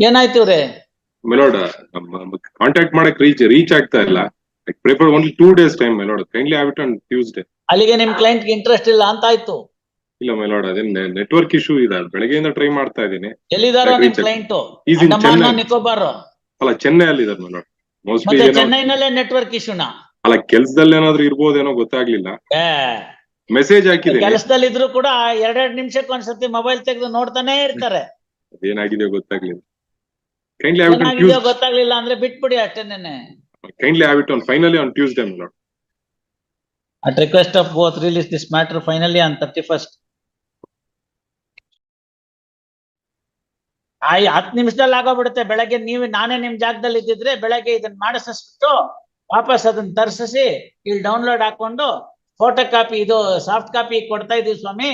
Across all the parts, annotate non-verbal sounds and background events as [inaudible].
ಏನಾಯ್ತು ಇವ್ರೆ? ಮೆಲೋಡ್ ಕಾಂಟ್ಯಾಕ್ಟ್ ಮಾಡಕ್ ರೀಚ್ ರೀಚ್ ಆಗ್ತಾ ಇಲ್ಲ. Prefer only two days time ಮೆಲೋಡ್. Kindly have it on Tuesday ಅಲ್ಲಿಗೆ ನಿಮ್ ಕ್ಲೈಂಟ್ ಇಂಟ್ರೆಸ್ಟ್ ಇಲ್ಲ ಅಂತ ಆಯ್ತು. ಇಲ್ಲ ಮೆಲೋಡ್ ಅದೇ ನೆಟ್ವರ್ಕ್ ಇಶ್ಯೂ ಇದೆ. ಬೆಳಗ್ಗೆಯಿಂದ ಟ್ರೈ ಮಾಡ್ತಾ ಇದ್ದೀನಿ. ಎಲ್ಲಿದಾರೋ ನಿಮ್ client is in Andaman Nicobar? ಅಲ್ಲ ಚೆನ್ನೈ ಅಲ್ಲಿ ಇದಾರೆ ಮೆಲೋಡ್ ಮೋಸ್ಟ್ಲಿ ಚೆನ್ನೈನಲ್ಲೇ ನೆಟ್ವರ್ಕ್ ಇಶ್ಯೂನಾ ಅಲ್ಲ ಕೆಲ್ಸದಲ್ಲಿ ಏನಾದ್ರು ಇರ್ಬೋದೇನೋ ಗೊತ್ತಾಗ್ಲಿಲ್ಲ. ಮೆಸೇಜ್ ಹಾಕಿದೆ ಕೆಲಸದಲ್ಲಿ ಇದ್ರು ಕೂಡ ಎರಡೆರಡು ನಿಮಿಷಕ್ಕೆ ಒಂದ್ಸತಿ ಮೊಬೈಲ್ ತೆಗೆದು ನೋಡ್ತಾನೆ ಇರ್ತಾರೆ. ಏನಾಗಿದೆಯೋ ಗೊತ್ತಾಗ್ಲಿಲ್ಲ. ಕೈಂಡ್ಲಿ ಹ್ಯಾವ್ ಇಟ್ ಗೊತ್ತಾಗ್ಲಿಲ್ಲ ಅಂದ್ರೆ ಬಿಟ್ಬಿಡಿ ಅಷ್ಟೇನೆ kindly have it on finally on Tuesday ಮೆಲೋಡ್ at request of both, release this matter finally on thirty-first. ಆಯ್ ಹತ್ ನಿಮಿಷದಲ್ಲಿ ಆಗೋಗ್ಬಿಡುತ್ತೆ. ಬೆಳಗ್ಗೆ ನೀವು ನಾನೇ ನಿಮ್ ಜಾಗದಲ್ಲಿ ಇದ್ದಿದ್ರೆ ಬೆಳಗ್ಗೆ ಇದನ್ನ ಮಾಡಿಸ್ಬಿಟ್ಟು ವಾಪಸ್ ಅದನ್ನ ತರ್ಸಿಸಿ ಇಲ್ಲಿ ಡೌನ್ಲೋಡ್ ಹಾಕೊಂಡು ಫೋಟೋ ಕಾಪಿ ಇದು ಸಾಫ್ಟ್ ಕಾಪಿ ಕೊಡ್ತಾ ಇದೀವಿ ಸ್ವಾಮಿ.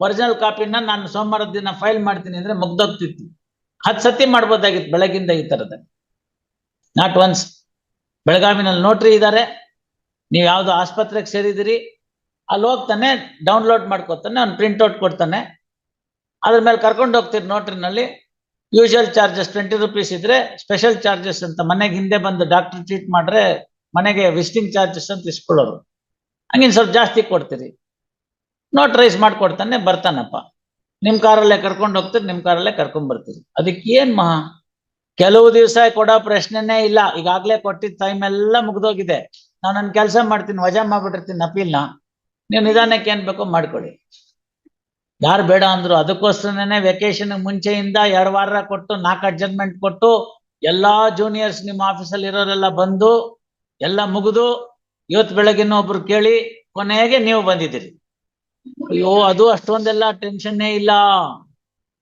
ಒರಿಜಿನಲ್ ಕಾಪಿನ ನಾನು ಸೋಮವಾರದ ದಿನ ಫೈಲ್ ಮಾಡ್ತೀನಿ ಅಂದ್ರೆ ಮುಗ್ದೋಗ್ತಿತ್ತು. ಹತ್ತು ಸತಿ ಮಾಡ್ಬೋದಾಗಿತ್ತು ಬೆಳಗಿಂದ ಈ ತರದ ನಾಟ್ ಒನ್ಸ್ ಬೆಳಗಾವಿನಲ್ಲಿ ನೋಟ್ರಿ ಇದ್ದಾರೆ. ನೀವು ಯಾವ್ದು ಆಸ್ಪತ್ರೆಗೆ ಸೇರಿದಿರಿ ಅಲ್ಲಿ ಹೋಗ್ತಾನೆ ಡೌನ್ಲೋಡ್ ಮಾಡ್ಕೊತಾನೆ, ಅವ್ನು ಪ್ರಿಂಟ್ಔಟ್ ಕೊಡ್ತಾನೆ. ಅದ್ರ ಮೇಲೆ ಕರ್ಕೊಂಡು ಹೋಗ್ತೀರಿ ನೋಟ್ರಿನಲ್ಲಿ ಯೂಶುವಲ್ ಚಾರ್ಜಸ್ ಟ್ವೆಂಟಿ ರುಪೀಸ್ ಇದ್ರೆ ಸ್ಪೆಷಲ್ ಚಾರ್ಜಸ್ ಅಂತ ಮನೆಗೆ ಹಿಂದೆ ಬಂದು ಡಾಕ್ಟರ್ ಟ್ರೀಟ್ ಮಾಡ್ರೆ ಮನೆಗೆ ವಿಸಿಟಿಂಗ್ ಚಾರ್ಜಸ್ ಅಂತ ಇಸ್ಕೊಳ್ಳೋರು. ಹಂಗಿನ್ ಸ್ವಲ್ಪ ಜಾಸ್ತಿ ಕೊಡ್ತೀರಿ. ನೋಟ್ ರೈಸ್ ಮಾಡ್ಕೊಡ್ತಾನೆ, ಬರ್ತಾನಪ್ಪ. ನಿಮ್ ಕಾರಲ್ಲೇ ಕರ್ಕೊಂಡು ಹೋಗ್ತೀರಿ, ನಿಮ್ ಕಾರಲ್ಲೇ ಕರ್ಕೊಂಡ್ ಬರ್ತೀರಿ. ಅದಕ್ಕೆ ಏನ್ ಮಹಾ? ಕೆಲವು ದಿವಸ ಕೊಡೋ ಪ್ರಶ್ನೆನೇ ಇಲ್ಲ. ಈಗಾಗ್ಲೇ ಕೊಟ್ಟಿದ್ದ ಟೈಮ್ ಎಲ್ಲ ಮುಗ್ದೋಗಿದೆ. ನಾನು ನನ್ನ ಕೆಲಸ ಮಾಡ್ತೀನಿ, ವಜಾ ಮಾಡ್ಬಿಟ್ಟಿರ್ತೀನಿ ಅಪೀಲ್ನ ನೀವು ನಿಧಾನಕ್ಕೆ ಏನ್ ಬೇಕೋ ಮಾಡ್ಕೊಳ್ಳಿ ಯಾರು ಬೇಡ ಅಂದ್ರು ಅದಕ್ಕೋಸ್ಕರನೇ ವೆಕೇಶನ್ ಮುಂಚೆಯಿಂದ ಎರಡು ವಾರ ಕೊಟ್ಟು ನಾಲ್ಕು ಅಡ್ಜಸ್ಟ್ಮೆಂಟ್ ಕೊಟ್ಟು, ಎಲ್ಲಾ ಜೂನಿಯರ್ಸ್ ನಿಮ್ಮ ಆಫೀಸಲ್ಲಿ ಇರೋರೆಲ್ಲ ಬಂದು, ಎಲ್ಲ ಮುಗಿದು ಇವತ್ತು ಬೆಳಗಿನ ಒಬ್ರು ಕೇಳಿ, ಕೊನೆಗೆ ನೀವು ಬಂದಿದ್ದೀರಿ. ಅಯ್ಯೋ, ಅದು ಅಷ್ಟೊಂದೆಲ್ಲ ಟೆನ್ಷನ್ನೇ ಇಲ್ಲ.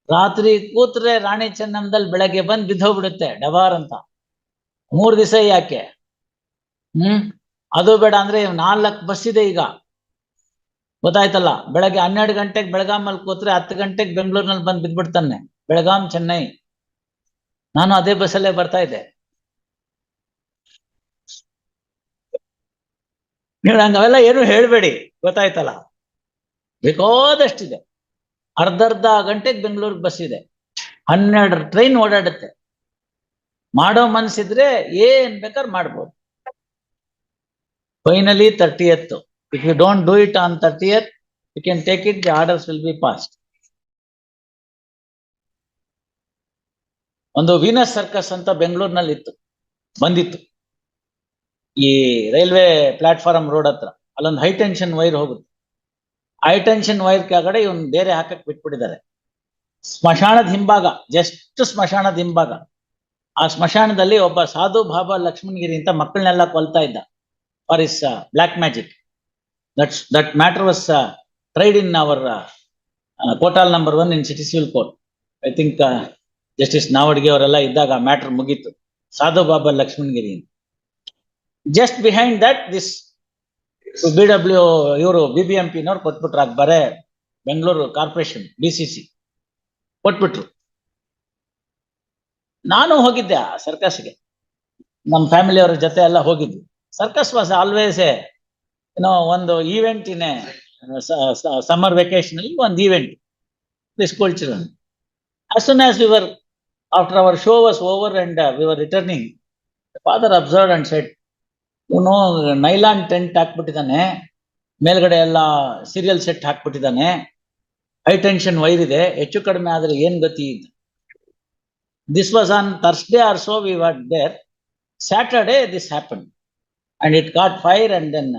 ರಾತ್ರಿ ಕೂತ್ರೆ ರಾಣಿ ಚೆನ್ನಮ್ಮದಲ್ಲಿ ಬೆಳಗ್ಗೆ ಬಂದ್ ಬಿದ್ದೋಗ್ಬಿಡುತ್ತೆ, ಡಬಾರ್ ಅಂತ. ಮೂರ್ ದಿವಸ ಯಾಕೆ? ಹ್ಮ್? ಅದು ಬೇಡ ಅಂದ್ರೆ ನಾಲ್ಕು ಬಸ್ ಇದೆ ಈಗ. ಗೊತ್ತಾಯ್ತಲ್ಲ? ಬೆಳಗ್ಗೆ ಹನ್ನೆರಡು ಗಂಟೆಗೆ ಬೆಳಗಾಮಲ್ಲಿ ಕೂತ್ರೆ ಹತ್ತು ಗಂಟೆಗೆ ಬೆಂಗಳೂರಿನಲ್ಲಿ ಬಂದು ಬಿದ್ಬಿಡ್ತಾನೆ, ಬೆಳಗಾಂ, ಚೆನ್ನೈ. ನಾನು ಅದೇ ಬಸ್ಸಲ್ಲೇ ಬರ್ತಾ ಇದ್ದೆ. ನೀವು ನಂಗೆ ಅವೆಲ್ಲ ಏನು ಹೇಳ್ಬೇಡಿ, ಗೊತ್ತಾಯ್ತಲ್ಲ? ಬೇಕಾದಷ್ಟಿದೆ. ಅರ್ಧರ್ಧ ಗಂಟೆಗೆ ಬೆಂಗಳೂರಿಗೆ ಬಸ್ ಇದೆ. ಹನ್ನೆರಡು ಟ್ರೈನ್ ಓಡಾಡುತ್ತೆ. ಮಾಡೋ ಮನಸ್ಸಿದ್ರೆ ಏನ್ ಬೇಕಾದ್ರೆ ಮಾಡ್ಬೋದು. Finally thirtieth if you don't do it on thirtieth you can take it the orders will be fast ಒಂದು ವೀನಸ್ ಸರ್ಕಸ್ ಅಂತ ಬೆಂಗಳೂರಿನಲ್ಲಿ ಇತ್ತು ಬಂದಿತ್ತು. ಈ ರೈಲ್ವೆ ಪ್ಲಾಟ್ಫಾರ್ಮ್ ರೋಡ್ ಹತ್ರ. ಅಲ್ಲೊಂದು ಹೈ ಟೆನ್ಷನ್ ವೈರ್ ಹೋಗುತ್ತೆ. ಹೈ ಟೆನ್ಷನ್ ವೈರ್ ಕೆಳಗಡೆ ಇವನ್ ಬೇರೆ ಹಾಕಕ್ ಬಿಟ್ಬಿಟ್ಟಿದ್ದಾರೆ. ಸ್ಮಶಾನದ ಹಿಂಭಾಗ, ಜಸ್ಟ್ ಸ್ಮಶಾನದ ಹಿಂಭಾಗ. ಆ ಸ್ಮಶಾನದಲ್ಲಿ ಒಬ್ಬ ಸಾಧು ಬಾಬಾ ಲಕ್ಷ್ಮಣಗಿರಿ ಅಂತ ಮಕ್ಕಳನ್ನೆಲ್ಲ ಕೊಲ್ತಾ ಇದ್ದ for is black magic that's that matter was tried in our court hall number one in city civil court I think justice ನಾವಡ್ಗೆ ಅವರೆಲ್ಲ ಇದ್ದಾಗ ಮ್ಯಾಟರ್ ಮುಗೀತು. Sadhu Baba Lakshmanagiri just behind that this B W ಇವರು B B M ಪಿನವ್ರು ಕೊಟ್ಬಿಟ್ರು ಅದು ಬರೇ Bengaluru corporation B C C ಕೊಟ್ಬಿಟ್ರು. ನಾನು ಹೋಗಿದ್ದೆ ಆ ಸರ್ಕಸ್ಗೆ. ನಮ್ಮ ಫ್ಯಾಮಿಲಿಯವರ ಜೊತೆ ಎಲ್ಲ ಹೋಗಿದ್ವಿ. ಸರ್ಕಸ್ ವಾಸ್ ಆಲ್ವೇಸ್ ಏನೋ ಒಂದು ಈವೆಂಟ್ ಇನ್ ಸಮ್ಮರ್ ವೆಕೇಶನ್ ಅಲ್ಲಿ ಒಂದು event. School children as soon as we were, after our show was over and returning we were returning, the ಇವನು ನೈಲಾನ್ ಟೆಂಟ್ ಹಾಕ್ಬಿಟ್ಟಿದ್ದಾನೆ. ಮೇಲ್ಗಡೆ ಎಲ್ಲ ಸೀರಿಯಲ್ ಸೆಟ್ ಹಾಕ್ಬಿಟ್ಟಿದ್ದಾನೆ. ಹೈ ಟೆನ್ಷನ್ ವೈರ್ ಇದೆ. ಹೆಚ್ಚು ಕಡಿಮೆ ಆದ್ರೆ ಏನ್ ಗತಿ this was on Thursday or so we what there Saturday this happen and it got fire and then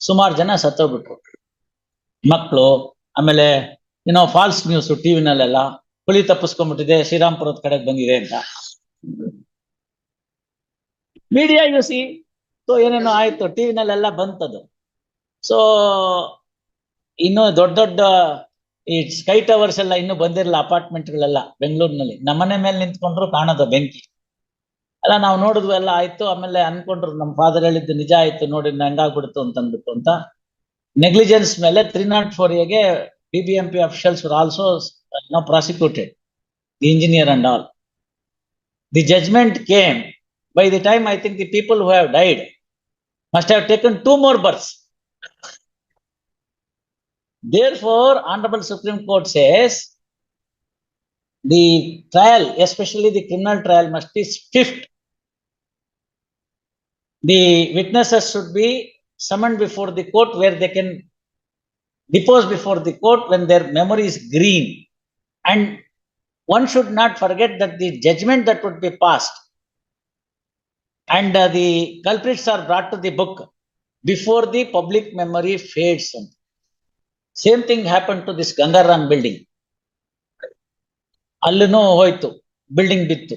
ಸುಮಾರು ಜನ ಸತ್ತೋಗ್ಬಿಟ್ರು. ಮಕ್ಕಳು ಆಮೇಲೆ ಏನೋ ಫಾಲ್ಸ್ ನ್ಯೂಸ್ ಟಿವಿನಲ್ಲೆಲ್ಲ ಹುಲಿ ತಪ್ಪಿಸ್ಕೊಂಡ್ಬಿಟ್ಟಿದೆ, ಶ್ರೀರಾಮ್ಪುರದ ಕಡೆಗೆ ಬಂದಿದೆ ಅಂತ. ಮೀಡಿಯಾ ಯು ಸಿ ಸೊ ಏನೇನೋ ಆಯ್ತು ಟಿವಿನಲ್ಲೆಲ್ಲ ಬಂತದು. ಸೊ ಇನ್ನು ದೊಡ್ಡ ದೊಡ್ಡ ಈ ಸ್ಕೈ ಟವರ್ಸ್ ಎಲ್ಲ ಇನ್ನು ಬಂದಿರಲ್ಲ ಅಪಾರ್ಟ್ಮೆಂಟ್ಗಳೆಲ್ಲ ಬೆಂಗಳೂರಿನಲ್ಲಿ. ನಮ್ಮನೆ ಮೇಲೆ ನಿಂತ್ಕೊಂಡ್ರು ಕಾಣೋದು ಬೆಂಕಿ. ಅಲ್ಲ, ನಾವು ನೋಡಿದ್ವು ಎಲ್ಲ ಆಯ್ತು, ಆಮೇಲೆ ಅನ್ಕೊಂಡ್ರು ನಮ್ಮ ಫಾದರ್ ಹೇಳಿದ್ದು ನಿಜ ಆಯ್ತು, ನೋಡಿ ಹೆಂಗಾಗ್ಬಿಡ್ತು ಅಂತ ಅಂದ್ಬಿಟ್ಟು ಅಂತ. ನೆಗ್ಲಿಜೆನ್ಸ್ ಮೇಲೆ ತ್ರೀ ನಾಟ್ ಫೋರ್ ಎಗೆ B B M P officials also no prosecuted the engineer and all the judgment came by the time I think the people who have died must have taken two more births. Therefore, Honorable Supreme Court says the trial, especially the criminal trial must be swift. The witnesses should be summoned before the court where they can depose before the court when their memory is green. And one should not forget that the judgment that would be passed and uh, the culprits are brought to the book before the public memory fades. Same thing happened to this Gangaram building. ಅಲ್ಲೂ ಹೋಯ್ತು building ಬಿತ್ತು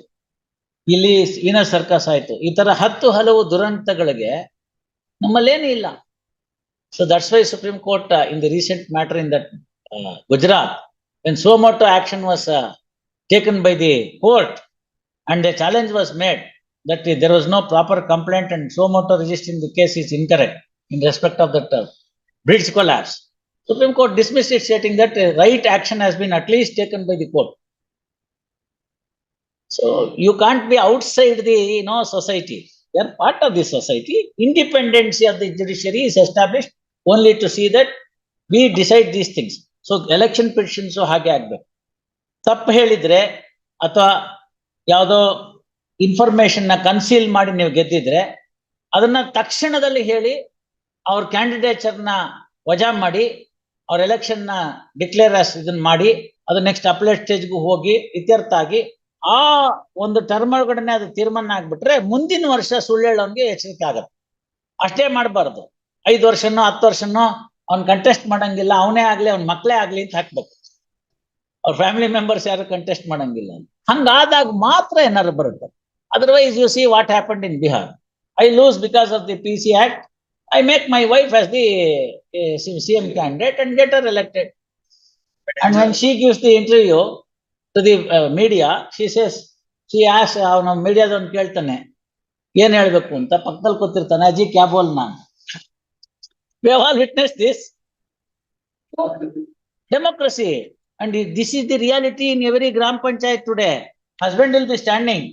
ಇಲ್ಲಿ ಇನ circus ಆಯ್ತು ಈ ತರ ಹತ್ತು ಹಲವು ದುರಂತಗಳಿಗೆ ನಮ್ಮಲ್ಲೇನು ಇಲ್ಲ so that's why Supreme Court in the recent matter in that Gujarat when suo motu action was taken by the court and the challenge was made that there was no proper complaint and so moto registering the case is incorrect in respect of that uh, bridge collapse. Supreme Court dismissed it stating that uh, right action has been at least taken by the court. So you can't be outside the, you know, society. You are part of the society. Independency of the judiciary is established only to see that we decide these things. So election petitions ಹಾಗೆ ಆಗ್ಬೇಕು. ತಪ್ಪು ಹೇಳಿದ್ರೆ ಅಥವಾ ಯಾವುದೋ ಇನ್ಫಾರ್ಮೇಶನ್ನ conceal ಮಾಡಿ ನೀವು ಗೆದ್ದಿದ್ರೆ, ಅದನ್ನ ತಕ್ಷಣದಲ್ಲಿ ಹೇಳಿ ಅವ್ರ ಕ್ಯಾಂಡಿಡೇಚರ್ನ ವಜಾ ಮಾಡಿ, ಅವ್ರ ಎಲೆಕ್ಷನ್ನ ಡಿಕ್ಲೇರ್ ಇದನ್ನ ಮಾಡಿ, ಅದು ನೆಕ್ಸ್ಟ್ ಅಪ್ಲೇಟ್ ಸ್ಟೇಜ್ಗೂ ಹೋಗಿ ಇತ್ಯರ್ಥ ಆಗಿ ಆ ಒಂದು ಟರ್ಮ್ ಒಳಗಡೆನೆ ಅದು ತೀರ್ಮಾನ ಆಗ್ಬಿಟ್ರೆ ಮುಂದಿನ ವರ್ಷ ಸುಳ್ಳು ಎಚ್ಚರಿಕೆ ಆಗತ್ತೆ. ಅಷ್ಟೇ ಮಾಡಬಾರ್ದು. ಐದು ವರ್ಷನೋ, ಹತ್ತು ವರ್ಷನೋ ಅವ್ನ್ ಕಂಟೆಸ್ಟ್ ಮಾಡಂಗಿಲ್ಲ, ಅವನೇ ಆಗ್ಲಿ, ಅವ್ನ ಮಕ್ಕಳೇ ಆಗ್ಲಿ ಅಂತ ಹಾಕ್ಬೇಕು. ಅವ್ರ ಫ್ಯಾಮಿಲಿ ಮೆಂಬರ್ಸ್ ಯಾರು ಕಂಟೆಸ್ಟ್ ಮಾಡಂಗಿಲ್ಲ ಹಂಗಾದಾಗ ಮಾತ್ರ ಏನಾರು ಬರುತ್ತೆ. Otherwise, you see what happened in Bihar. I lose because of the PC Act. I make my wife as the uh, CM candidate and get her elected. And when she gives the interview to the uh, media, she says, she asks, ಅವನು ಮೀಡಿಯಾದವ್ನು ಕೇಳ್ತಾನೆ ಏನ್ ಹೇಳ್ಬೇಕು ಅಂತ ಪಕ್ಕದಲ್ಲಿ ಕೂತಿರ್ತಾನೆ ಅಜ್ಜಿ ಕ್ಯಾ ಬೋಲ್ ನಾನು we all witness this democracy and this is the reality in every gram panchayat today husband will be standing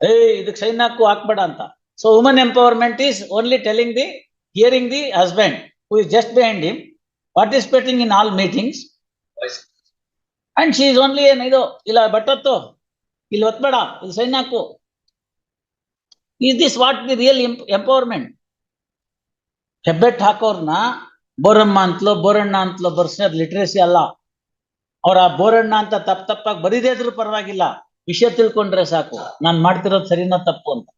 ಏ ಇದಕ್ಕೆ ಸೈನ್ ಹಾಕು, ಹಾಕ್ಬೇಡ ಅಂತ. So woman empowerment is only telling the hearing the husband who is just behind him participating in all meetings and she is only ಏನ್ ಇದು, ಇಲ್ಲ ಬಟ್ಟೊತ್ತು ಇಲ್ಲಿ ಒತ್ಬೇಡ ಇದು ಸೈನ್ ಹಾಕು. Is this what the real empowerment Hebbet ಹಾಕೋರ್ನ, ಬೋರಮ್ಮ ಅಂತಲೋ, ಬೋರಣ್ಣ ಅಂತಲೋ ಬರ್ಸೋದ್ ಲಿಟ್ರೇಸಿ ಅಲ್ಲ. ಅವ್ರ ಬೋರಣ್ಣ ಅಂತ ತಪ್ಪ ತಪ್ಪಾಗಿ ಬರೀದೇ ಇದ್ರೂ ಪರವಾಗಿಲ್ಲ. ವಿಷಯ ತಿಳ್ಕೊಂಡ್ರೆ ಸಾಕು. ನಾನ್ ಮಾಡ್ತಿರೋದು ಸರಿನಾ ತಪ್ಪು ಅಂತ.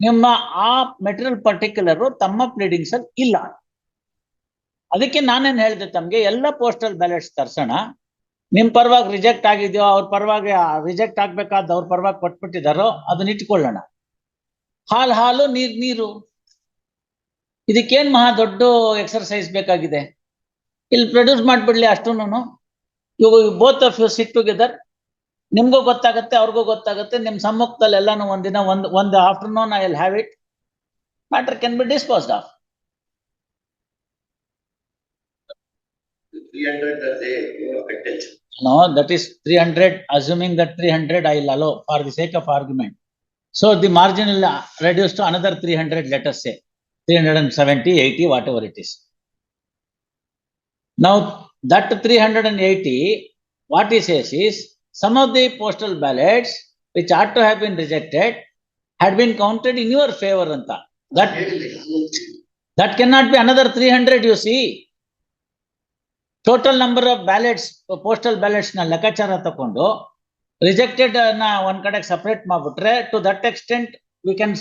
ನಿಮ್ಮ ಆ ಮೆಟೀರಿಯಲ್ ಪರ್ಟಿಕ್ಯುಲರ್ ತಮ್ಮ ಪ್ಲೀಡಿಂಗ್ಸ್ ಇಲ್ಲ. ಅದಕ್ಕೆ ನಾನೇನ್ ಹೇಳ್ದೆ ತಮ್ಗೆ, ಎಲ್ಲ ಪೋಸ್ಟಲ್ ಬ್ಯಾಲೆಟ್ಸ್ ತರ್ಸೋಣ. ನಿಮ್ ಪರವಾಗಿ ರಿಜೆಕ್ಟ್ ಆಗಿದ್ಯೋ, ಅವ್ರ ಪರವಾಗಿ ರಿಜೆಕ್ಟ್ ಆಗ್ಬೇಕಾದ ಅವ್ರ ಪರವಾಗಿ ಕೊಟ್ಬಿಟ್ಟಿದಾರೋ, ಅದನ್ನ ಇಟ್ಕೊಳ್ಳೋಣ. ಹಾಲು ಹಾಲು, ನೀರ್ ನೀರು. ಇದಕ್ಕೇನ್ ಮಹಾ ದೊಡ್ಡ ಎಕ್ಸರ್ಸೈಸ್ ಬೇಕಾಗಿದೆ? ಇಲ್ಲಿ ಪ್ರೊಡ್ಯೂಸ್ ಮಾಡ್ಬಿಡ್ಲಿ ಅಷ್ಟೂನು ಇವು both of you sit together ನಿಮ್ಗೂ ಗೊತ್ತಾಗತ್ತೆ ಅವ್ರಿಗೂ ಗೊತ್ತಾಗತ್ತೆ. ನಿಮ್ ಸಮ್ಮುಖದಲ್ಲಿ ಎಲ್ಲಾನು ಒಂದಿನ ಒಂದ್ ಒಂದು afternoon I will have it matter can be disposed of three hundred that they uh, attach. No that is three hundred assuming that three hundred I will allow for the sake of argument so the margin reduce to another three hundred letters say three hundred and seventy eighty what ever it is Now, that three hundred and eighty, what he says is, some of the postal ballots which ought to have been rejected had been counted in your favor anta. That, that cannot be another three hundred, you see. Total number of ballots, postal ballots na ಲೆಕ್ಕಾಚಾರ ತಕೊಂಡು rejected ನ ಒಂದ್ ಕಡೆ separate ಮಾಡ್ಬಿಟ್ರೆ to that extent we can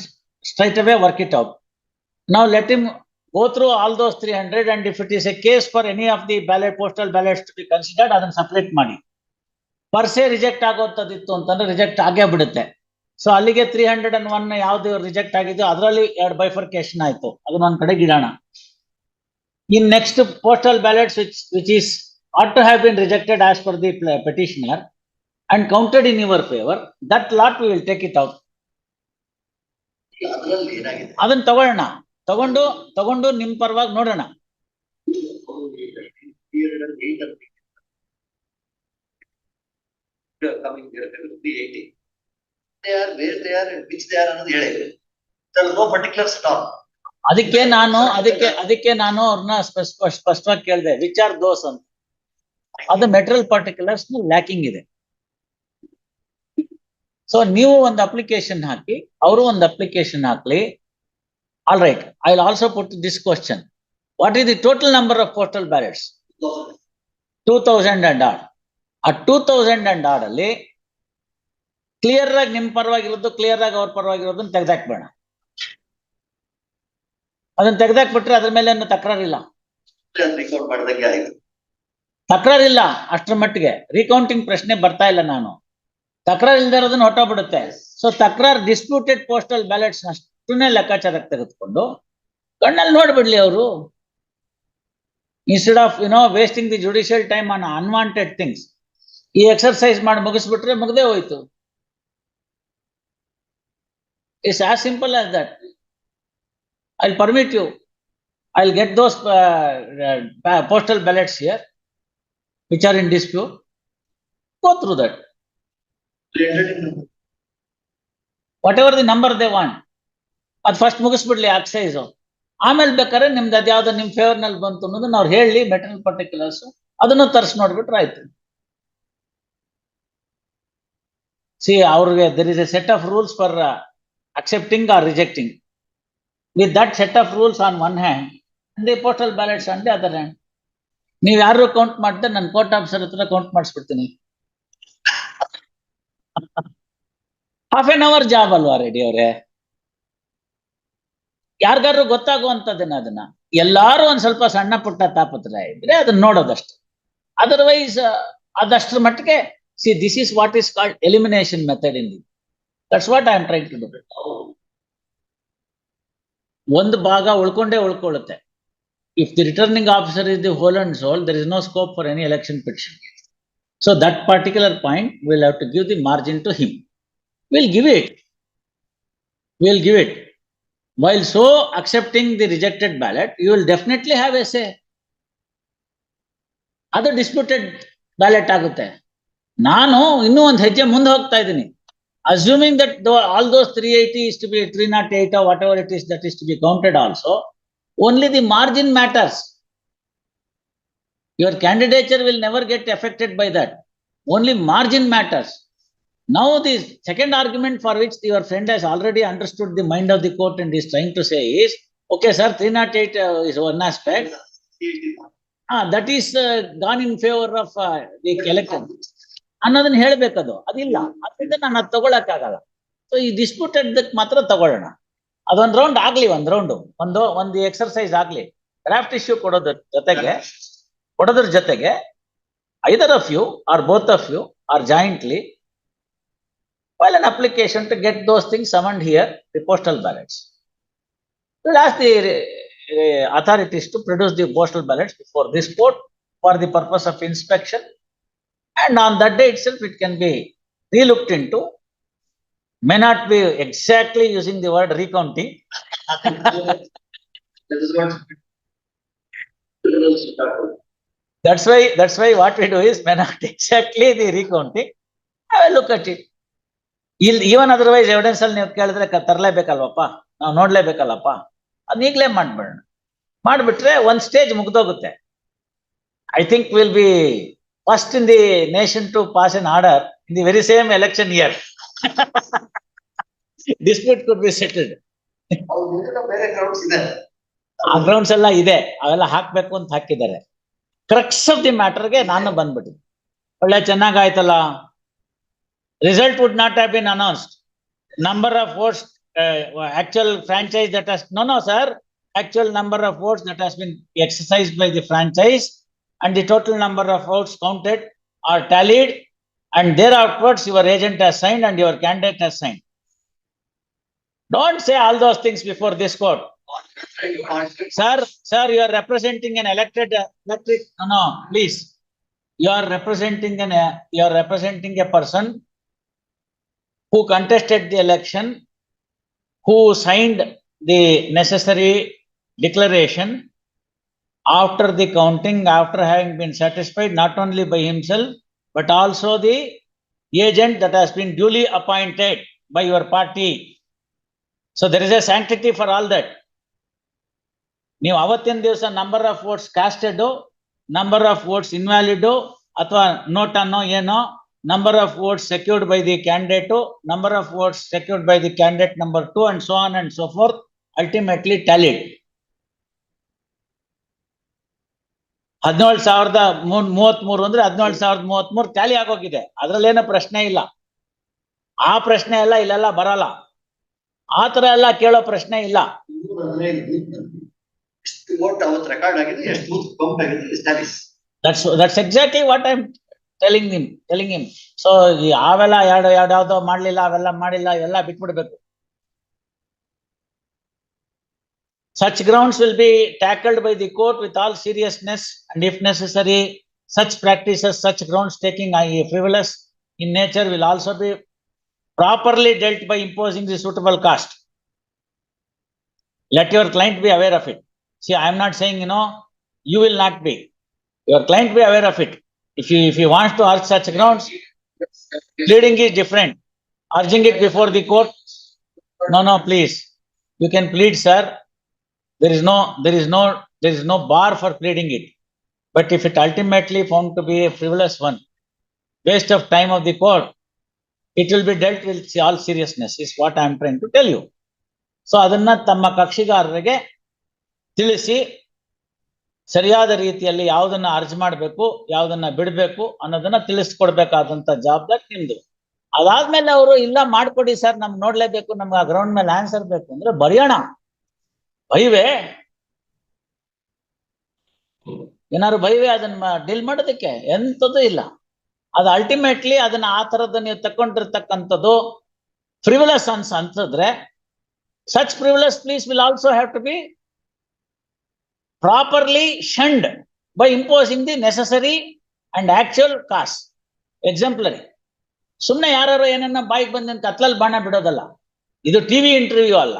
straight away work it out. Now let him Go through all those three hundred and if it is a case for any of the ballot, postal ballots to be considered, other separate ಮಾಡಿ. Per se reject ಆಗೋಂಥದ್ದಿತ್ತು ಅಂತಂದ್ರೆ reject ಆಗೇ ಬಿಡುತ್ತೆ. So ಅಲ್ಲಿಗೆ three hundred and one ಯಾವ್ದು reject ಆಗಿದೆಯೋ ಅದರಲ್ಲಿ ಎರಡು ಬೈಫರ್ಕೇಶನ್ ಆಯ್ತು ಅದನ್ನ ಒಂದ್ ಕಡೆ ಗಿಡೋಣ. In next postal ballots which which is ought to have been rejected as per the pl- petitioner and counted in your favor, that lot we will take it out. adralli ಏನಾಗಿದೆ ಅದನ್ನ ತಗೊಳ್ಳೋಣ ತಗೊಂಡು ತಗೊಂಡು ನಿಮ್ ಪರವಾಗಿ ನೋಡೋಣ. ಅದಕ್ಕೆ ನಾನು, ಅದಕ್ಕೆ ಅದಕ್ಕೆ ನಾನು ಅವ್ರನ್ನ ಸ್ಪಷ್ಟವಾಗಿ ಕೇಳಿದೆ ಆರ್ ದೋಸ್ ಅಂತ. ಅದು ಮೆಟೀರಿಯಲ್ ಪಾರ್ಟಿಕ್ಯುಲರ್ಸ್ ಲ್ಯಾಕಿಂಗ್ ಇದೆ. ಸೊ ನೀವು ಒಂದು ಅಪ್ಲಿಕೇಶನ್ ಹಾಕಿ, ಅವರು ಒಂದು ಅಪ್ಲಿಕೇಶನ್ ಹಾಕ್ಲಿ all right I will also put this question what is the total number of postal ballots two thousand and add ಆ ಟೂ ತೌಸಂಡ್ ಅಂಡ್ ಆಡ್ ಅಲ್ಲಿ ಕ್ಲಿಯರ್ ಆಗಿ ನಿಮ್ ಪರವಾಗಿರೋದು ಕ್ಲಿಯರ್ ಆಗಿ ಅವ್ರ ಪರವಾಗಿರೋದನ್ನ ತೆಗ್ದಾಕ್ಬೇಡ. ಅದನ್ನ ತೆಗ್ದಾಕ್ಬಿಟ್ರೆ ಅದ್ರ ಮೇಲೆ ಏನು ತಕರಾರಿಲ್ಲ. ತಕರಾರಿಲ್ಲ ಅಷ್ಟರ ಮಟ್ಟಿಗೆ. ರೀಕೌಂಟಿಂಗ್ ಪ್ರಶ್ನೆ ಬರ್ತಾ ಇಲ್ಲ ನಾನು. ತಕರಾರು ಇಲ್ದೇ ಇರೋದನ್ನ ಹೊಟ್ಟೋಗ್ಬಿಡುತ್ತೆ ಸೊ ತಕರಾರ್ ಡಿಸ್ಪ್ಯೂಟೆಡ್ ಪೋಸ್ಟಲ್ ಬ್ಯಾಲೆಟ್ಸ್ ಅಷ್ಟನ್ನೇ ಲೆಕ್ಕಾಚಾರಕ್ಕೆ ತೆಗೆದುಕೊಂಡು ಕಣ್ಣಲ್ಲಿ ನೋಡ್ಬಿಡ್ಲಿ ಅವರು. Instead of you know wasting the judicial time on unwanted things ಈ ಎಕ್ಸರ್ಸೈಸ್ ಮಾಡಿ ಮುಗಿಸ್ಬಿಟ್ರೆ ಮುಗ್ದೇ ಹೋಯ್ತು. It's as simple as that I permit you I get those postal ballots here which are in dispute, go through that. Ever the number they want. ಅದ್ first ಮುಗಿಸ್ಬಿಡ್ಲಿ exercise ಆಮೇಲೆ ಬೇಕಾದ್ರೆ ನಿಮ್ದು ಅದ್ಯಾವ್ದು ನಿಮ್ ಫೇವರ್ನಲ್ಲಿ ಬಂತು ಅನ್ನೋದು ಅವ್ರು ಹೇಳಿ ಮೆಟೀರಿಯಲ್ ಪರ್ಟಿಕ್ಯುಲರ್ಸ್ ಅದನ್ನು ತರ್ಸ್ ನೋಡ್ಬಿಟ್ರೆ ಆಯ್ತು. ಸಿ ಅವ್ರಿಗೆ there is a set of rules for accepting or rejecting with that set of rules on one hand the postal ballots on the other hand ನೀವ್ ಯಾರು ಕೌಂಟ್ ಮಾಡಿದ್ರೆ ನಾನು ಕೋರ್ಟ್ ಆಫೀಸರ್ ಹತ್ರ count ಮಾಡಿಸ್ಬಿಡ್ತೀನಿ. Half an hour job ಅಲ್ವಾ ready ಅವ್ರೆ? ಯಾರಿಗಾರು ಗೊತ್ತಾಗುವಂಥದ್ದನ್ನ ಅದನ್ನ ಎಲ್ಲಾರು ಒಂದ್ ಸ್ವಲ್ಪ ಸಣ್ಣ ಪುಟ್ಟ ತಾಪತ್ರ ಇದ್ರೆ ಅದನ್ನ ನೋಡೋದಷ್ಟೆ. ಅದರ್ವೈಸ್ ಅದಷ್ಟರ ಮಟ್ಟಿಗೆ see this is what is called elimination method in that's what I am trying to do ಒಂದು ಭಾಗ ಉಳ್ಕೊಂಡೇ ಉಳ್ಕೊಳ್ಳುತ್ತೆ. If the returning officer is the whole and sole there is no scope for any election petition so that particular point will have to give the margin to him will give it will give it. While so accepting the rejected ballot, you will definitely have a say. ಅದು disputed ballot ಆಗುತ್ತೆ ನಾನು ಇನ್ನೂ ಒಂದು ಹೆಜ್ಜೆ ಮುಂದೆ ಹೋಗ್ತಾ ಇದ್ದೀನಿ assuming that all those three eighty is to be three not eight whatever it is that is to be counted also only the margin matters. Your candidature will never get affected by that. Only margin matters. Now, the second argument for which your friend has already understood the mind of the court and is trying to say is, okay, sir, 308 uh, is one aspect. Ah, that is uh, gone in favor of uh, the elected. ಅನ್ನೋದನ್ನ ಹೇಳ್ಬೇಕದು ಅದಿಲ್ಲ ಅದರಿಂದ ನಾನು ಅದು ತಗೊಳಕ್ಕಾಗಲ್ಲ so ಈ disputed ಮಾತ್ರ ತಗೊಳ್ಳೋಣ ಅದೊಂದ್ round ಆಗ್ಲಿ ಒಂದ್ ರೌಂಡ್ ಒಂದು ಒಂದು ಎಕ್ಸರ್ಸೈಸ್ ಆಗ್ಲಿ ಕ್ರಾಫ್ಟ್ ಇಶ್ಯೂ ಕೊಡೋದ್ರ ಜೊತೆಗೆ ಕೊಡೋದ್ರ ಜೊತೆಗೆ either of you or both of you or jointly file an application to get those things summoned here, the postal ballots. We'll ask the uh, uh, authorities to produce the postal ballots before this court for the purpose of inspection. And on that day itself, it can be relooked into. May not be exactly using the word recounting. [laughs] that's why that's why what we do is may not [laughs] exactly the recounting. Have a look at it ಇಲ್ even otherwise evidence ಅಲ್ಲಿ ನೀವು ಕೇಳಿದ್ರೆ ತರಲೇಬೇಕಲ್ವಪ್ಪ? ನಾವು ನೋಡ್ಲೇಬೇಕಲ್ಲಪ್ಪ? ಅದ್ ಈಗ್ಲೇ ಮಾಡ್ಬಿಡೋಣ. ಮಾಡ್ಬಿಟ್ರೆ ಒಂದ್ stage ಮುಗ್ದೋಗುತ್ತೆ. I think will be first in the nation to pass in order in the very same election year dispute could be settled. ಆ ಗ್ರೌಂಡ್ಸ್ ಎಲ್ಲ ಇದೆ. ಅವೆಲ್ಲ ಹಾಕ್ಬೇಕು ಅಂತ ಹಾಕಿದ್ದಾರೆ. ಕ್ರಕ್ಸ್ ಆಫ್ ದಿ ಮ್ಯಾಟರ್ಗೆ ನಾನು ಬಂದ್ಬಿಟ್ಟಿದ್ದೆ. ಒಳ್ಳೆ ಚೆನ್ನಾಗಾಯ್ತಲ್ಲ Result would not have been announced. Number of votes, uh, uh, actual franchise that has, no, no, sir, actual number of votes that has been exercised by the franchise and the total number of votes counted are tallied and thereafterwards your agent has signed and your candidate has signed. Don't say all those things before this court. Sir, sir, you are representing an elected electric. No, no, please. You are representing an you are representing a person who contested the election, who signed the necessary declaration after the counting, after having been satisfied not only by himself, but also the agent that has been duly appointed by your party. So there is a sanctity for all that. ನೀವು ಅವತ್ತಿನ ದಿವಸ number of votes casted number of votes invalid ಅಥವಾ note ಅನ್ನೋ number of votes secured by the candidate number of votes secured by the candidate number two and so on and so forth ultimately tallied ಹದಿನೇಳು ಸಾವಿರದ ಮೂರ್ ಮೂವತ್ತ್ ಮೂರು ಅಂದ್ರೆ ಹದಿನೇಳು ಸಾವಿರದ ಮೂವತ್ಮೂರು ಟ್ಯಾಲಿ ಆಗೋಗಿದೆ. ಅದ್ರಲ್ಲೇನೋ ಪ್ರಶ್ನೆ ಇಲ್ಲ. ಆ ಪ್ರಶ್ನೆ ಎಲ್ಲ ಇಲ್ಲೆಲ್ಲ ಬರಲ್ಲ. ಆ ತರ ಎಲ್ಲ ಕೇಳೋ ಪ್ರಶ್ನೆ ಇಲ್ಲ. ರೆಕಾರ್ಡ್ ಆಗಿದೆ that's that's exactly what I telling ನಿಮ್ ಟೆಲಿಂಗ್ ಹಿಮ್ ಸೊ ಅವೆಲ್ಲ ಎರಡು ಎರಡು ಯಾವ್ದೋ ಮಾಡ್ಲಿಲ್ಲ ಅವೆಲ್ಲ ಮಾಡಿಲ್ಲ ಇವೆಲ್ಲ ಬಿಟ್ಬಿಡ್ಬೇಕು such grounds will be tackled by the court with all seriousness and if necessary such practices such grounds taking i frivolous in nature will also be properly dealt by imposing the suitable cost let your client be aware of it see i am not saying you know you will not be your client be aware of it. If he, if he wants to urge such grounds, pleading is different. Urging it before the court, no, no, please. You can plead, sir. There is no, there is no, there is no bar for pleading it. But if it ultimately found to be a frivolous one, waste of time of the court, it will be dealt with all seriousness, is what I am trying to tell you. So ಅದನ್ನ ತಮ್ಮ ಕಕ್ಷಿಗಾರರಿಗೆ ತಿಳಿಸಿ ಸರಿಯಾದ ರೀತಿಯಲ್ಲಿ ಯಾವುದನ್ನ urge ಮಾಡ್ಬೇಕು, ಯಾವ್ದನ್ನ ಬಿಡ್ಬೇಕು ಅನ್ನೋದನ್ನ ತಿಳಿಸ್ಕೊಡ್ಬೇಕಾದಂತ ಜವಾಬ್ದಾರಿ ನಿಮ್ದು. ಅದಾದ್ಮೇಲೆ ಅವರು, ಇಲ್ಲ ಮಾಡ್ಕೊಡಿ ಸರ್, ನಮ್ಗೆ ನೋಡ್ಲೇಬೇಕು, ನಮ್ಗೆ ಆ ಗ್ರೌಂಡ್ ಮೇಲೆ ಆನ್ಸರ್ ಬೇಕು ಅಂದ್ರೆ ಬರೆಯೋಣ. ಬೈವೆ. ಏನಾದ್ರು ಬೈವೆ, ಅದನ್ನ ಡೀಲ್ ಮಾಡೋದಕ್ಕೆ ಎಂಥದ್ದು ಇಲ್ಲ. ಅದು ಅಲ್ಟಿಮೇಟ್ಲಿ ಅದನ್ನ ಆ ತರದ ನೀವು ತಕೊಂಡಿರ್ತಕ್ಕಂಥದ್ದು ಫ್ರಿವಲಸ್ ಅನ್ಸ್, ಅನ್ಸಿದ್ರೆ such frivolous pleas will also have to be properly shunned by imposing the necessary and actual cost. Exemplary. ಸುಮ್ನೆ ಯಾರು ಏನನ್ನ ಬಾಯಿಗೆ ಬಂದ ಕತ್ಲಲ್ಲಿ ಬಾಣ ಬಿಡೋದಲ್ಲ. ಇದು ಟಿವಿ ಇಂಟರ್ವ್ಯೂ ಅಲ್ಲ.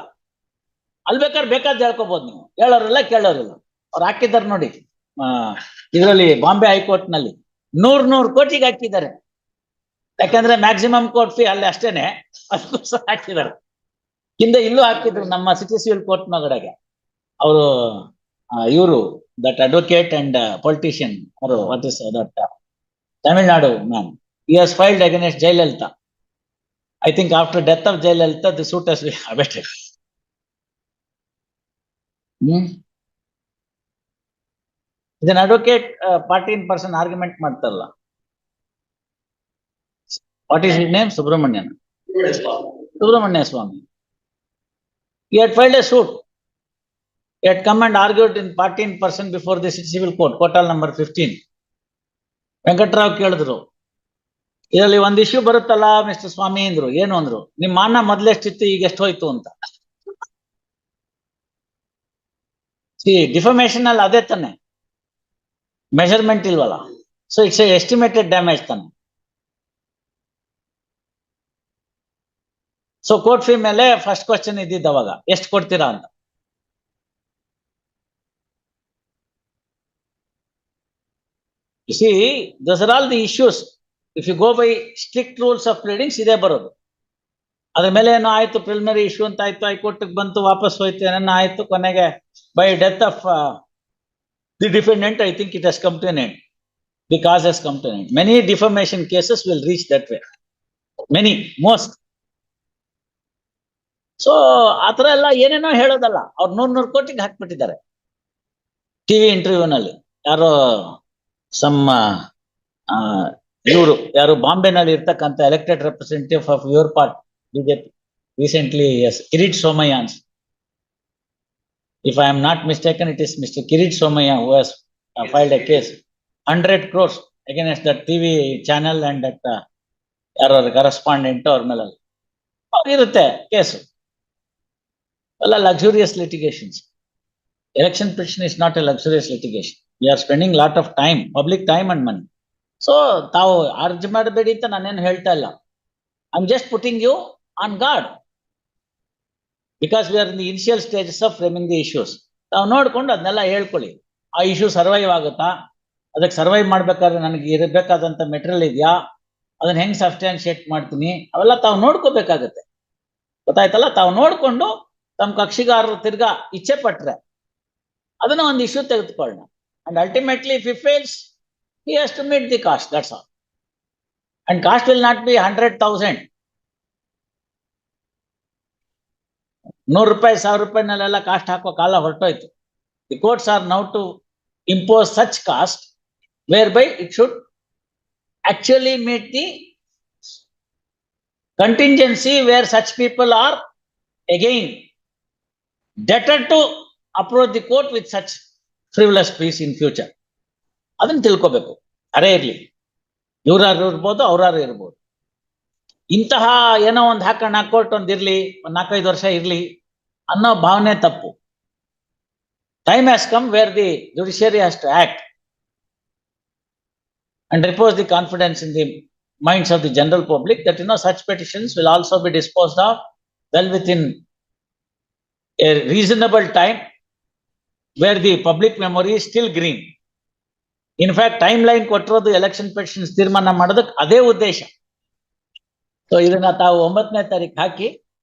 ಅಲ್ಲಿ ಬೇಕಾದ್ರೆ ಬೇಕಾದ್ ಹೇಳ್ಕೊಬೋದು ನೀವು. ಹೇಳೋರಿಲ್ಲ, ಕೇಳೋರಿಲ್ಲ. ಅವ್ರು ಹಾಕಿದ್ದಾರೆ ನೋಡಿ. ಇದರಲ್ಲಿ ಬಾಂಬೆ ಹೈಕೋರ್ಟ್ನಲ್ಲಿ ನೂರ್ ನೂರ್ ಕೋಟಿಗೆ ಹಾಕಿದ್ದಾರೆ. ಯಾಕಂದ್ರೆ ಮ್ಯಾಕ್ಸಿಮಮ್ ಕೋರ್ಟ್ ಫೀ ಅಲ್ಲಿ ಅಷ್ಟೇನೆ. ಅದಕ್ಕೋಸ್ಕರ ಹಾಕಿದ್ದಾರೆ. ಹಿಂದೆ ಇಲ್ಲೂ ಹಾಕಿದ್ರು ನಮ್ಮ ಸಿಟಿ ಸಿವಿಲ್ ಕೋರ್ಟ್ ನಗಡೆಗೆ ಅವರು ಇವರು ದಟ್ ಅಡ್ವೊಕೇಟ್ ಅಂಡ್ ಪೊಲಿಟಿಷಿಯನ್ ಅವರು what is that Tamil Nadu man he has filed against Jayalalitha. I think after death of Jayalalitha, the suit has been abated. Hmm? ಇದನ್ನ advocate party in person argument ಮಾಡ್ತಾರಲ್ಲ what is his name Subramanian Subramanya Swamy he had filed a suit he had come and argued in party in person before the civil court court hall number fifteen Venkatarao ಕೇಳಿದ್ರು, ಇದರಲ್ಲಿ ಒಂದ್ issue ಬರುತ್ತಲ್ಲ mister ಸ್ವಾಮಿ ಅಂದ್ರು. ಏನು? ಅಂದ್ರು. ನಿಮ್ಮ ಮಾನ ಮೊದ್ಲೆಷ್ಟಿತ್ತು ಈಗ ಎಷ್ಟು ಹೋಯ್ತು ಅಂತ. ಸಿ ಡಿಫರ್ಮೇಶನ್ ಅಲ್ಲಿ ಅದೇ ತಾನೆ. ಮೆಷರ್ಮೆಂಟ್ ಇಲ್ವಲ್ಲ. ಸೊ ಇಟ್ಸ್ ಎಸ್ಟಿಮೇಟೆಡ್ ಡ್ಯಾಮೇಜ್ ತಾನೆ. ಸೊ ಕೋರ್ಟ್ ಫೀ ಮೇಲೆ ಫಸ್ಟ್ ಕ್ವಶನ್ ಇದ್ದಿದ್ದು ಅವಾಗ, ಎಷ್ಟು ಕೊಡ್ತೀರಾ? ಅಂತ. You see thus are all the issues if you go by strict rules of pleadings, ಇದೇ ಬರೋದು. ಅದ್ರ ಮೇಲೆ ಏನೋ ಆಯ್ತು ಪ್ರಿಲಿಮಿನರಿ ಇಶ್ಯೂ ಅಂತ ಆಯ್ತು ಹೈಕೋರ್ಟ್ ಬಂತು ವಾಪಸ್ ಹೋಯ್ತು ಏನನ್ನ ಆಯ್ತು ಕೊನೆಗೆ by death of the defendant I think it has come to end the cause has come to end many defamation cases will reach that way many most so ಆತರ ಎಲ್ಲ ಏನೇನೋ ಹೇಳೋದಲ್ಲ. ಅವ್ರು ನೂರ್ ನೂರು ಕೋಟಿಗೆ ಹಾಕ್ಬಿಟ್ಟಿದ್ದಾರೆ. ಟಿವಿ ಇಂಟರ್ವ್ಯೂನಲ್ಲಿ ಯಾರೋ ಸಮ್ ಇವರು ಯಾರು ಬಾಂಬೆನಲ್ಲಿ ಇರ್ತಕ್ಕಂಥ elected representative of your part BJP recently is Kirit Somaiya if I am not mistaken it is mister Kirit Somaiya who has filed a case hundred crores against that TV channel and that ಯಾರು correspondent ಅವ್ರ ಮೇಲೆ ಇರುತ್ತೆ case. ಎಲ್ಲ luxurious litigations election petition is not a luxurious litigation we are spending lot of time public time and money so ತಾವು urge ಮಾಡಬೇಡಿ ಅಂತ ನಾನೇನು ಹೇಳ್ತಾ ಇಲ್ಲ. I am just putting you on guard because we are in the initial stages of framing the issues ತಾವು ನೋಡ್ಕೊಂಡು ಅದನ್ನೆಲ್ಲ ಹೇಳ್ಕೊಳ್ಳಿ. ಆ ಇಶ್ಯೂ ಸರ್ವೈವ್ ಆಗುತ್ತಾ? ಅದಕ್ಕೆ ಸರ್ವೈವ್ ಮಾಡ್ಬೇಕಾದ್ರೆ ನನಗೆ ಇರಬೇಕಾದಂತ ಮೆಟೀರಿಯಲ್ ಇದೆಯಾ? ಅದನ್ನ ಹೆಂಗ್ ಸಬ್ಸ್ಟ್ಯಾನ್ಶಿಯೇಟ್ ಮಾಡ್ತೀನಿ? ಅವೆಲ್ಲ ತಾವು ನೋಡ್ಕೋಬೇಕಾಗತ್ತೆ. ಗೊತ್ತಾಯ್ತಲ್ಲ? ತಾವು ನೋಡ್ಕೊಂಡು ತಮ್ಮ ಕಕ್ಷಿಗಾರರು ತಿರ್ಗಾ ಇಚ್ಛೆ ಪಟ್ರೆ ಅದನ್ನ ಒಂದು ಇಶ್ಯೂ ತೆಗೆದುಕೊಳ್ಳೋಣ. And ultimately if he fails he has to meet the cost, that's all. And cost will not be hundred thousand. ನೂರು ರೂಪಾಯಿ ಸಾವಿರ ರೂಪಾಯಿನಲ್ಲೆಲ್ಲ ಕಾಸ್ಟ್ ಹಾಕೋ ಕಾಲ ಹೊರಟೋಯ್ತು the courts are now to impose such cost whereby it should actually meet the contingency where such people are again debtor to approach the court with such frivolous pleas in future. ಅದನ್ನ ತಿಳ್ಕೊಬೇಕು ಅರೇ ಇರ್ಲಿ ಇವ್ರಾರು ಇರ್ಬೋದು ಅವ್ರಾರು ಇರ್ಬೋದು ಇಂತಹ ಏನೋ ಒಂದ್ ಹಾಕೋಣ court ಒಂದ್ ಇರ್ಲಿ ಒಂದ್ ನಾಲ್ಕೈದು ವರ್ಷ ಇರ್ಲಿ ಅನ್ನೋ ಭಾವನೆ ತಪ್ಪು time has come where the judiciary has to act and repose the confidence in the minds of the general public that you know such petitions will also be disposed of well within a reasonable time where the public memory still green. In fact, timeline ಕೊಟ್ಟಿರೋದು election petitions ತೀರ್ಮಾನ ಮಾಡೋದಕ್ಕೆ ಅದೇ ಉದ್ದೇಶ. So ಇದನ್ನ ತಾವು ಒಂಬತ್ತನೇ ತಾರೀಕು ಹಾಕಿ